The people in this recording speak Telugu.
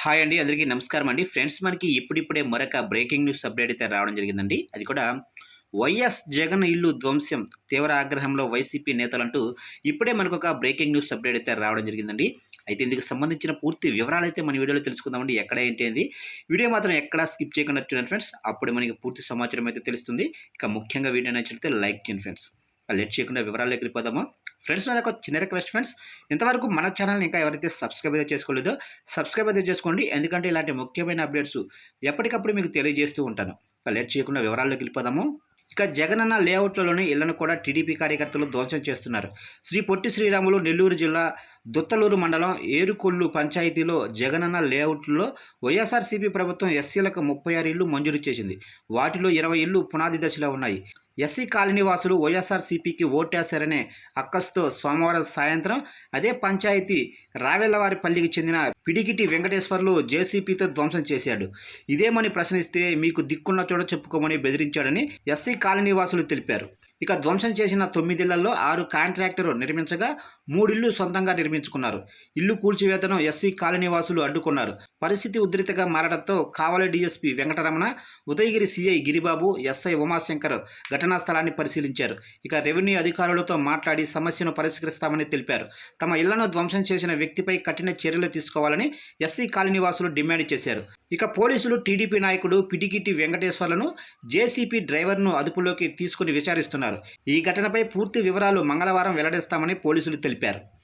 హాయ్ అండి అందరికీ నమస్కారం అండి. ఫ్రెండ్స్ మనకి ఇప్పుడిప్పుడే మరొక బ్రేకింగ్ న్యూస్ అప్డేట్ అయితే రావడం జరిగిందండి. అది కూడా వైఎస్ జగన్ ఇల్లు ధ్వంసం తీవ్ర ఆగ్రహంలో వైసీపీ నేతలంటూ ఇప్పుడే మనకు ఒక బ్రేకింగ్ న్యూస్ అప్డేట్ అయితే రావడం జరిగిందండి. అయితే ఇందుకు సంబంధించిన పూర్తి వివరాలు అయితే మన వీడియోలో తెలుసుకుందామండి ఎక్కడ ఏంటి వీడియో మాత్రం ఎక్కడ స్కిప్ చేయకుండా చూడండి ఫ్రెండ్స్. అప్పుడు మనకి పూర్తి సమాచారం అయితే తెలుస్తుంది. ఇక ముఖ్యంగా వీడియో నచ్చితే లైక్ చేయండి ఫ్రెండ్స్. లేట్ చేయకుండా వివరాలు వెళ్ళిపోదామా. ఫ్రెండ్స్ నాది ఒక చిన్న రిక్వెస్ట్ ఫ్రెండ్స్ ఇంతవరకు మన ఛానల్ని ఇంకా ఎవరైతే సబ్స్క్రైబ్ అయితే చేసుకోలేదో సబ్స్క్రైబ్ అయితే చేసుకోండి. ఎందుకంటే ఇలాంటి ముఖ్యమైన అప్డేట్స్ ఎప్పటికప్పుడు మీకు తెలియజేస్తూ ఉంటాను. లేట్ చేయకుండా వివరాల్లోకి వెళ్ళిపోదాము. ఇక జగనన్న లేఅవుట్లలోని ఇళ్ళను కూడా టీడీపీ కార్యకర్తలు ధ్వంసం చేస్తున్నారు. శ్రీ పొట్టి శ్రీరాములు నెల్లూరు జిల్లా దుత్తలూరు మండలం ఏరుకొల్లు పంచాయతీలో జగనన్న లేఅవుట్లో వైఎస్ఆర్సీపీ ప్రభుత్వం ఎస్సీలకు ముప్పై ఆరు ఇళ్ళు మంజూరు చేసింది. వాటిలో ఇరవై ఇళ్ళు పునాది దశలో ఉన్నాయి. ఎస్సీ కాలనీ వాసులు వైఎస్ఆర్సీపీకి ఓటేశారనే అక్కస్తో సోమవారం సాయంత్రం అదే పంచాయతీ రావెల్లవారిపల్లికి చెందిన పిడికిటి వెంకటేశ్వర్లు జేసీపీతో ధ్వంసం చేశాడు. ఇదేమని ప్రశ్నిస్తే మీకు దిక్కున్న చోట చెప్పుకోమని బెదిరించాడని ఎస్సీ కాలనీ వాసులు తెలిపారు. ఇక ధ్వంసం చేసిన తొమ్మిదిళ్ళలో ఆరు కాంట్రాక్టర్ నిర్మించగా మూడిళ్ళు సొంతంగా నిర్మించుకున్నారు. ఇల్లు కూల్చివేతను ఎస్సీ కాలనీవాసులు అడ్డుకున్నారు. పరిస్థితి ఉద్రితగా మారడంతో Kavali DSP Venkataramana Udayagiri CI Giribabu SI Umashankar ఘటనా స్థలాన్ని పరిశీలించారు. ఇక రెవెన్యూ అధికారులతో మాట్లాడి సమస్యను పరిష్కరిస్తామని తెలిపారు. తమ ఇళ్ళను ధ్వంసం చేసిన వ్యక్తిపై కఠిన చర్యలు తీసుకోవాలని ఎస్సీ కాలనీవాసులు డిమాండ్ చేశారు. ఇక పోలీసులు టీడీపీ నాయకుడు పిటికిటి వెంకటేశ్వర్లను జేసీపీ డ్రైవర్ను అదుపులోకి తీసుకుని విచారిస్తున్నారు. ఈ ఘటనపై పూర్తి వివరాలు మంగళవారం వెల్లడిస్తామని పోలీసులు తెలిపారు.